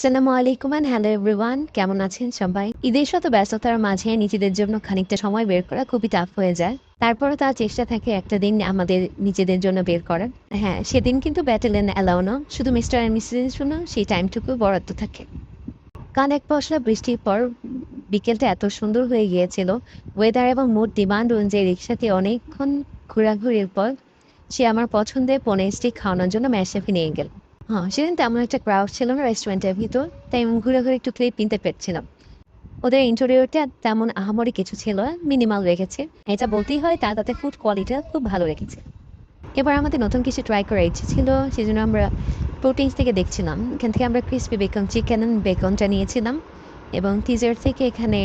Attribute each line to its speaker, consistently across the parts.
Speaker 1: আসসালামু আলাইকুম and hello everyone কেমন আছেন সবাই? ঈদের শত ব্যস্ততার মাঝে নিজেদের জন্য খানিকটা সময় বের করা খুবই টাফ হয়ে যায়। তারপরও তার চেষ্টা থাকে একটা দিন আমাদের নিজেদের জন্য বের করার। হ্যাঁ সেদিন কিন্তু ব্যাটেলেন অ্যালাউ না, শুধু মিস্টার অ্যান্ড মিসেসের জন্য সেই টাইমটুকু বরাদ্দ থাকে। কাল এক পশলা বৃষ্টির পর বিকেলটা এত সুন্দর হয়ে গিয়েছিল ওয়েদার এবং মোট ডিমান্ড অনুযায়ী রিক্সাতে অনেকক্ষণ ঘোরাঘুরির পর সে আমার পছন্দের পনির স্টিক খাওয়ানোর জন্য ম্যাশাফি নিয়ে গেল। হ্যাঁ সেদিন তেমন একটা ক্রাউড ছিল না রেস্টুরেন্টের ভিতর, তাই আমি ঘুরে ঘুরে একটু ক্লিপ কিনতে পেরেছিলাম। ওদের ইন্টেরিয়রটা তেমন আহামরি কিছু ছিল মিনিমাল রেখেছে। এটা বলতেই হয় তা তাতে ফুড কোয়ালিটিটা খুব ভালো রেখেছে। এবার আমাদের নতুন কিছু ট্রাই করার ইচ্ছে ছিল সেই জন্য আমরা প্রোটিনস থেকে দেখছিলাম। এখান থেকে আমরা ক্রিসপি বেকন চিকেন বেকনটা নিয়েছিলাম এবং টিজার থেকে এখানে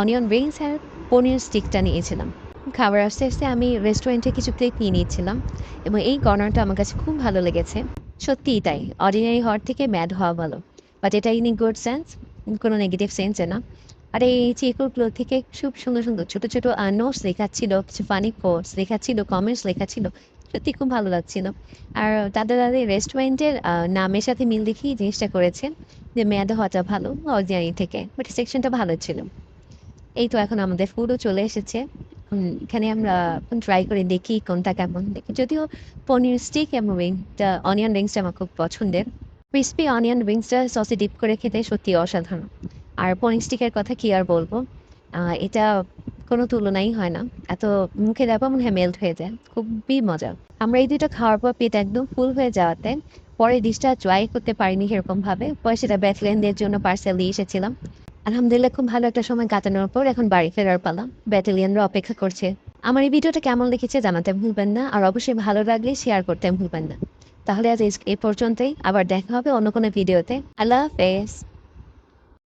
Speaker 1: অনিয়ন রিংস আর পনির স্টিকটা নিয়েছিলাম। খাবার আস্তে আস্তে আমি রেস্টুরেন্টে কিছু প্লেট নিয়ে নিয়েছিলাম এবং এই কর্নারটা আমার কাছে খুব ভালো লেগেছে। সত্যিই তাই। অর্ডিনারি হওয়ার থেকে ম্যাড হওয়া ভালো। বাট এটা ইন গুড সেন্স কোনো নেগেটিভ সেন্সে না। আর এই চিকুরগুলো থেকে খুব সুন্দর সুন্দর ছোটো ছোটো নোটস লেখা ছিল কিছু ফানি কোর্স লেখা ছিল কমেন্টস লেখা ছিল সত্যি খুব ভালো লাগছিল। আর তাদের তাদের রেস্টুরেন্টের নামের সাথে মিল দেখিয়ে জিনিসটা করেছে যে মেয়াদ হওয়াটা ভালো অর্ডিনারি থেকে। বাট সেকশনটা ভালো ছিল। এই তো এখন আমাদের ফুডও চলে এসেছে। এখানে আমরা ট্রাই করে দেখি কোনটা কেমন দেখি। যদিও পনির স্টিক এবং উইংটা অনিয়ন রিংসটা আমার খুব পছন্দের। ক্রিসপি অনিয়ন উইংসটা সসে ডিপ করে খেতে সত্যি অসাধারণ। আর পনির স্টিকের কথা কি আর বলব? এটা কোনো তুলনাই হয় না। এত মুখে দেওয়া মনে হয় মেল্ট হয়ে যায়। খুবই মজা। আমরা এই দুটো খাওয়ার পর পেট একদম ফুল হয়ে যাওয়াতে পরে ডিশটা ট্রাই করতে পারিনি সেরকম ভাবে পরে সেটা ব্যাটল্যান্ডের জন্য পার্সেল দিয়ে এসেছিলাম। আলহামদুলিল্লাহ, খুব ভালো একটা সময় কাটানোর পর এখন বাড়ি ফেরার পালা। ব্যাটালিয়ানরা অপেক্ষা করছে। আমার এই ভিডিওটা কেমন লিখেছে জানাতে ভুলবেন না, আর অবশ্যই ভালো লাগলে শেয়ার করতে ভুলবেন না। তাহলে আজ এ পর্যন্তই, আবার দেখা হবে অন্য কোনো ভিডিওতে। আল্লাহ হাফেজ।